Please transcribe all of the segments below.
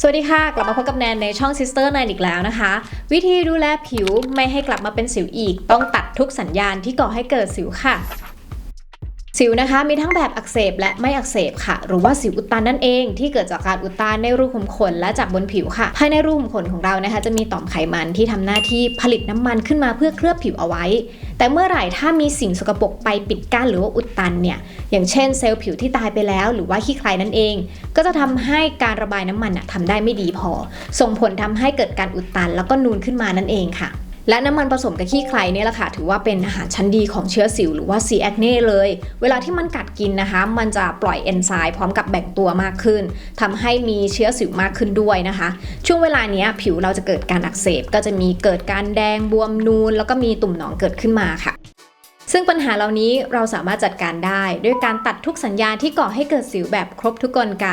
สวัสดีค่ะ กลับมาพบกับแนนในช่อง Sister แนนอีกแล้วนะคะ วิธีดูแลผิวไม่ให้กลับมาเป็นสิวอีก ต้องตัดทุกสัญญาณที่ก่อให้เกิดสิวค่ะ สิวนะคะมีทั้งแบบอักเสบและไม่อักเสบค่ะ หรือว่าสิวอุดตันนั่นเอง ที่เกิดจากการอุดตันในรูขุมขนและจากบนผิวค่ะ ภายในรูขุมขนของเรานะคะ จะมีต่อมไขมันที่ทำหน้าที่ผลิตน้ำมันขึ้นมาเพื่อเคลือบผิวเอาไว้ แต่เมื่อไหร่ถ้ามีสิ่งสกปรกไปปิดกั้นหรือว่าอุดตันเนี่ยอย่างเช่นเซลล์ผิวที่ตายไปแล้ว หรือว่าขี้ใครนั่นเอง ก็จะทำให้การระบายน้ำมันน่ะทำได้ไม่ดีพอ ส่งผลทำให้เกิดการอุดตัน แล้วก็นูนขึ้นมานั่นเองค่ะ และน้ำมันผสมกับขี้ใครเนี่ยแหละค่ะถือว่าเป็นอาหารชั้นดีของเชื้อสิวหรือว่า C. acne เน่เลย เวลาที่มันกัดกินนะคะ มันจะปล่อยเอนไซม์พร้อมกับแบ่งตัวมากขึ้นทำให้มีเชื้อสิวมากขึ้นด้วยนะคะ ช่วงเวลาเนี้ยผิวเราจะเกิดการอักเสบ ก็จะมีเกิดการแดงบวมนูน แล้วก็มีตุ่มหนองเกิดขึ้นมาค่ะซึ่งปัญหาเหล่านี้เราสามารถจัดการได้ ด้วยการตัดทุกสัญญาณที่ก่อให้เกิดสิวแบบครบทุกกลไก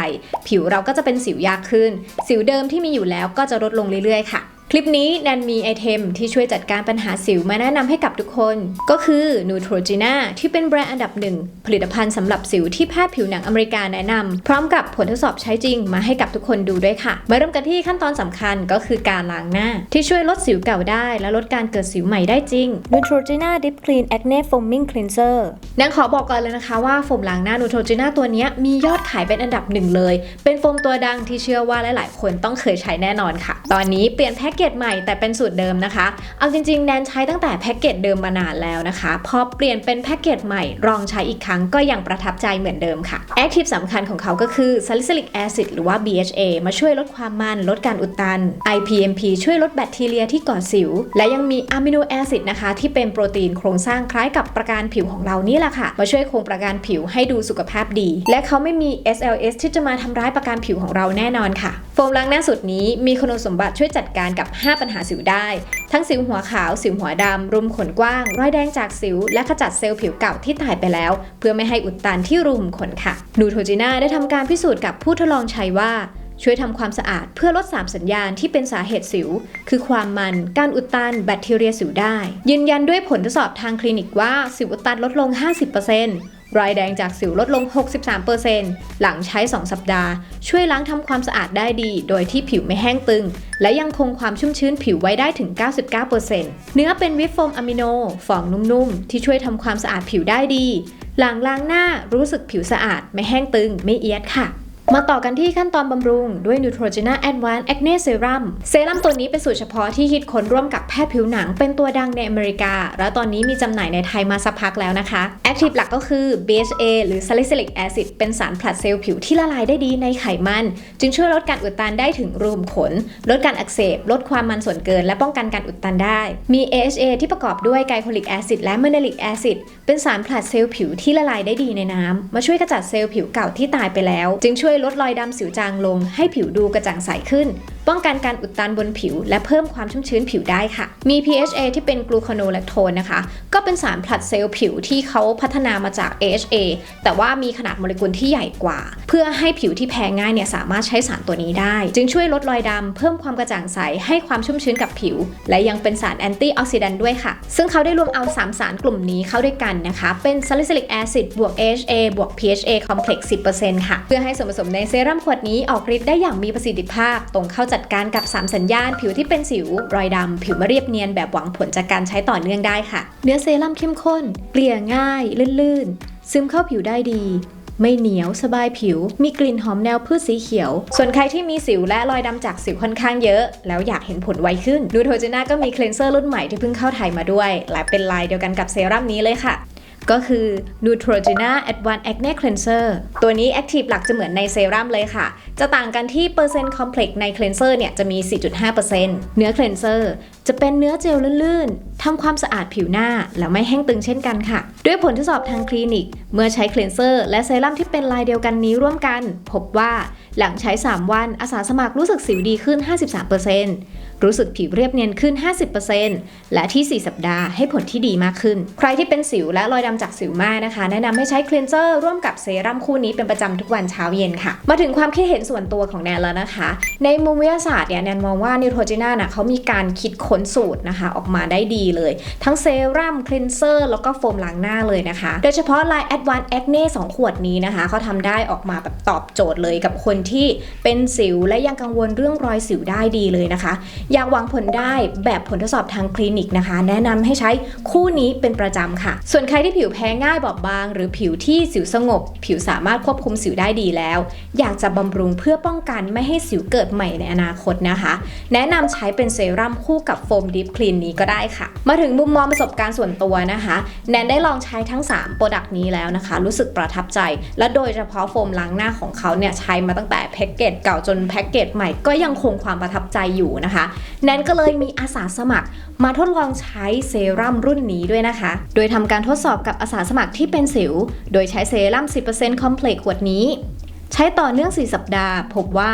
ผิวเราก็จะเป็นสิวยากขึ้น สิวเดิมที่มีอยู่แล้วก็จะลดลงเรื่อยๆ ค่ะ คลิปนี้แนนมีไอเทมที่ช่วยจัดการปัญหาสิวมาแนะนำให้กับทุกคน ก็คือ Neutrogena ที่เป็นแบรนด์อันดับหนึ่ง ผลิตภัณฑ์สำหรับสิวที่แพทย์ผิวหนังอเมริกาแนะนำพร้อมกับผลทดสอบใช้จริงมาให้กับทุกคนดูด้วยค่ะ มาเริ่มกันที่ขั้นตอนสำคัญก็คือการล้างหน้า ที่ช่วยลดสิวเก่าได้ และลดการเกิดสิวใหม่ได้จริง Neutrogena Deep Clean Acne Foaming Cleanser แนนขอบอกก่อนเลยนะคะว่าโฟมล้างหน้า Neutrogena ตัวเนี้ยมียอดขายเป็นอันดับหนึ่งเลย เป็นโฟมตัวดังที่เชื่อว่าหลาย ๆ คนต้องเคยใช้แน่นอนค่ะ ตอนนี้เปลี่ยนแพ็กเกจใหม่แต่เป็นสูตรเดิมนะคะ เอาจริงๆแนนใช้ตั้งแต่แพ็กเกจเดิมมานานแล้วนะคะ พอเปลี่ยนเป็นแพ็กเกจใหม่ลองใช้อีกครั้งก็ยังประทับใจเหมือนเดิมค่ะแอคทีฟสำคัญของเขาก็คือ salicylic acid หรือว่า BHA มาช่วยลดความมันลดการอุดตัน IPMP ช่วยลดแบคทีเรียที่ก่อสิว และยังมีอะมิโนแอซิดนะคะ ที่เป็นโปรตีนโครงสร้างคล้ายกับประการผิวของเรานี่แหละค่ะ มาช่วยโครงประการผิวให้ดูสุขภาพดี และเขาไม่มี SLS ที่จะมาทำร้ายประการผิวของเราแน่นอนค่ะ โฟมล้างหน้าสูตรนี้มีคุณสมบัติช่วยจัดการกับ5 ปัญหาสิวได้ ทั้งสิวหัวขาว สิวหัวดำรุมขนกว้าง รอยแดงจากสิว และขจัดเซลล์ผิวเก่าที่ตายไปแล้ว เพื่อไม่ให้อุดตันที่รุมขนค่ะนูโทจิน่าได้ทำการพิสูจน์กับผู้ทดลองใช้ว่าช่วยทำความสะอาดเพื่อลด3สัญญาณที่เป็นสาเหตุสิว คือความมัน การอุดตัน แบคทีเรียสิวได้ ยืนยันด้วยผลทดสอบทางคลินิกว่าสิวอุดตันลดลง 50% รอยแดงจากสิวลดลง 63%หลังใช้ 2 สัปดาห์ ช่วยล้างทำความสะอาดได้ดี โดยที่ผิวไม่แห้งตึง และยังคงความชุ่มชื้นผิวไว้ได้ถึง 99%เนื้อเป็นวิปโฟมอะมิโนฟองนุ่มๆ ที่ช่วยทำความสะอาดผิวได้ดี หลังล้างหน้ารู้สึกผิวสะอาด ไม่แห้งตึง ไม่เอียดค่ะ มาต่อกันที่ขั้นตอนบำรุงด้วย Neutrogena Advanced Acne Serum เซรั่มตัวนี้เป็นสูตรเฉพาะที่คิดค้นร่วมกับแพทย์ผิวหนังเป็นตัวดังในอเมริกา แล้วตอนนี้มีจำหน่ายในไทยมาสักพักแล้วนะคะ Active หลักก็คือ BHA หรือ Salicylic Acid เป็นสารผลัดเซลล์ผิวที่ละลายได้ดีในไขมัน จึงช่วยลดการอุดตันได้ถึงรูมขน ลดการอักเสบ ลดความมันส่วนเกิน และป้องกันการอุดตันได้ มี AHA ที่ประกอบด้วยไกลโคลิกแอซิดและเมเนลิกแอซิดเป็นสารผลัดเซลล์ผิวที่ละลายได้ดีในน้ำมาช่วยกระจัดเซลล์ผิวเก่าที่ตายไปแล้ว จึงช่วยลดรอยดำสิวจางลง ให้ผิวดูกระจ่างใสขึ้น ป้องกันการอุดตันบนผิว และเพิ่มความชุ่มชื้นผิวได้ค่ะ มี PHA ที่เป็นกลูโคโนแลคโทนนะคะ ก็เป็นสารผลัดเซลล์ผิวที่เขาพัฒนามาจาก AHA แต่ว่ามีขนาดโมเลกุลที่ใหญ่กว่า เพื่อให้ผิวที่แพ้ง่ายเนี่ยสามารถใช้สารตัวนี้ได้ จึงช่วยลดรอยดำเพิ่มความกระจ่างใสให้ความชุ่มชื้นกับผิว และยังเป็นสารแอนตี้ออกซิแดนต์ด้วยค่ะ ซึ่งเขาได้รวมเอา 3 สารกลุ่มนี้เข้าด้วยกันนะคะ เป็น salicylic acid บวก AHA บวก PHA complex 10%ค่ะ เพื่อให้ส่วนผสมในเซรั่มขวดนี้ออกฤทธิ์ได้อย่างมีประสิทธิภาพตรงเข้าจััดการกับ 3 สัญญาณ ผิวที่เป็นสิว รอยดำ ผิวไม่เรียบเนียนแบบหวังผลจากการใช้ต่อเนื่องได้ค่ะ เนื้อเซรั่มเข้มข้น เกลี่ยง่าย ลื่นๆ ซึมเข้าผิวได้ดีไม่เหนียวสบายผิว มีกลิ่นหอมแนวพืชสีเขียว ส่วนใครที่มีสิวและรอยดำจากสิวค่อนข้างเยอะ แล้วอยากเห็นผลไวขึ้นดูโทจิน่าก็มีเคลนเซอร์รุ่นใหม่ที่เพิ่งเข้าไทยมาด้วย และเป็นลายเดียวกันกับเซรั่มนี้เลยค่ะ ก็คือ Neutrogena Advanced Acne Cleanser ตัวนี้ Active หลักจะเหมือนในเซรั่มเลยค่ะ จะต่างกันที่เปอร์เซ็นต์คอมเพล็กซ์ใน Cleanser เนี่ยจะมี 4.5%เนื้อ Cleanser จะเป็นเนื้อเจลลื่นๆทำความสะอาดผิวหน้า แล้วไม่แห้งตึงเช่นกันค่ะ ด้วยผลทดสอบทางคลินิก เมื่อใช้ Cleanser และเซรั่มที่เป็นลายเดียวกันนี้ร่วมกัน พบว่าหลังใช้ 3 วันอาสาสมัครรู้สึกสิวดีขึ้น 53% รู้สึกผิวเรียบเนียนขึ้น 50%และที่ 4 สัปดาห์ให้ผลที่ดีมากขึ้น ใครที่เป็นสิวและรอยดำจากสิวมากนะคะ แนะนำให้ใช้คลีนเซอร์ร่วมกับเซรั่มคู่นี้เป็นประจำทุกวันเช้าเย็นค่ะ มาถึงความคิดเห็นส่วนตัวของแนนแล้วนะคะ ในมุมวิทยาศาสตร์เนี่ยแนนมองว่านิวโทจิน่าน่ะเขามีการคิดค้นสูตรนะคะ ออกมาได้ดีเลย ทั้งเซรั่มคลีนเซอร์แล้วก็โฟมล้างหน้าเลยนะคะ โดยเฉพาะ Line Advanced Acne 2ขวดนี้นะคะเขาทำได้ออกมาแบบตอบโจทย์เลยกับคนที่เป็นสิวและยังกังวลเรื่องรอยสิวได้ดีเลยนะคะอยากหวังผลได้แบบผลทดสอบทางคลินิกนะคะ แนะนำให้ใช้คู่นี้เป็นประจำค่ะ ส่วนใครที่ผิวแพ้ง่ายบอบบาง หรือผิวที่สิวสงบ ผิวสามารถควบคุมสิวได้ดีแล้ว อยากจะบำรุงเพื่อป้องกันไม่ให้สิวเกิดใหม่ในอนาคตนะคะ แนะนำใช้เป็นเซรั่มคู่กับโฟมดิฟคลีนนี้ก็ได้ค่ะ มาถึงมุมมองประสบการณ์ส่วนตัวนะคะ แนนได้ลองใช้ทั้ง3โปรดักต์นี้แล้วนะคะ รู้สึกประทับใจ และโดยเฉพาะโฟมล้างหน้าของเขาเนี่ยใช้มาตั้งแต่แพ็กเกจเก่าจนแพ็กเกจใหม่ก็ยังคงความประทับใจอยู่นะคะแนนก็เลยมีอาสาสมัคร มาทดลองใช้เซรั่มรุ่นนี้ด้วยนะคะ โดยทำการทดสอบกับอาสาสมัครที่เป็นสิว โดยใช้เซรั่ม 10% Complex ขวดนี้ ใช้ต่อเนื่อง 4 สัปดาห์ พบว่า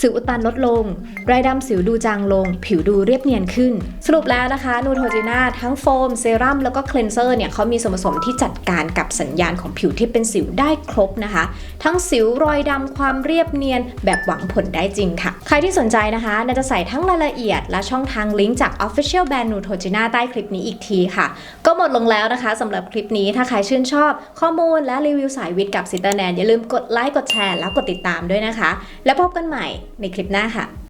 สิวอุดตันลดลง รายดำสิวดูจางลง ผิวดูเรียบเนียนขึ้น สรุปแล้วนะคะนูโทจิน่าทั้งโฟม เซรั่มแล้วก็เคลนเซอร์เนี่ยเขามีส่วนผสมที่จัดการกับสัญญาณของผิวที่เป็นสิวได้ครบนะคะ ทั้งสิวรอยดำความเรียบเนียน แบบหวังผลได้จริงค่ะ ใครที่สนใจนะคะน่าจะใส่ทั้งรายละเอียด และช่องทางลิงก์จาก Official Brand Neutrogena ใต้คลิปนี้อีกทีค่ะ ก็หมดลงแล้วนะคะสำหรับคลิปนี้ถ้าใครชื่นชอบข้อมูลและรีวิวสายวิทย์กับซิเตอร์แนนอย่าลืมกดไลค์กดแชร์แล้วกดติดตามด้วยนะคะ แล้วพบกันใหม่ในคลิปหน้าค่ะ